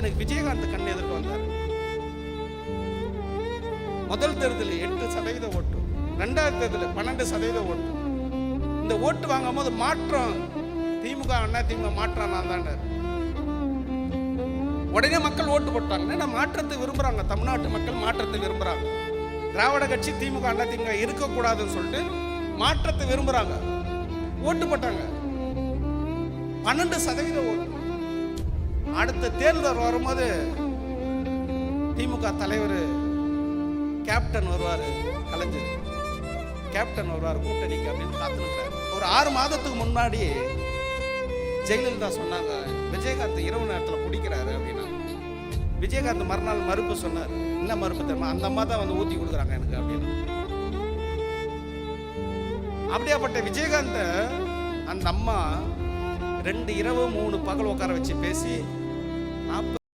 எனக்கு விஜயகாந்த் கண் எதிர்க்க வந்தார். முதல் தேர்தலில் எட்டு சதவீத ஓட்டு ரெண்டாவது தேர்தலில் பன்னெண்டு சதவீத ஓட்டு. இந்த ஓட்டு வாங்கும் போது மாற்றம் திமுக அண்ணா திமுக மாற்றம் நான் தாண்டார் உடனே மக்கள் ஓட்டு போட்டாங்க. மாற்றத்தை விரும்புறாங்க. தமிழ்நாட்டு மக்கள் மாற்றத்தை விரும்புறாங்க. திராவிட கட்சி திமுக அண்ணா திமுக இருக்கக்கூடாதுன்னு சொல்லிட்டு மாற்றத்தை விரும்புறாங்க. ஓட்டு போட்டாங்க. பன்னெண்டு சதவீத ஓட்டு. அடுத்த தேர்தல் வரும்போது திமுக தலைவர் கேப்டன் வருவார் கலைஞர். கேப்டன் வருவார் கூட்டணிக்கு அப்படின்னு காத்துருக்கிறார். ஒரு ஆறு மாதத்துக்கு முன்னாடி ஜெயலலிதா சொன்னாங்க விஜயகாந்த் இரவு நேரத்தில் குடிக்கிறாரு அப்படின்னா. விஜயகாந்த் மறுநாள் மறுப்பு சொன்னார். என்ன மறுப்பு தெரியுமா? அந்த அம்மா தான் வந்து ஊற்றி கொடுக்குறாங்க எனக்கு அப்படின்னு. அப்படியாப்பட்ட விஜயகாந்த அந்த அம்மா ரெண்டு இரவு மூணு பகல் உட்கார வச்சு பேசி நாற்பது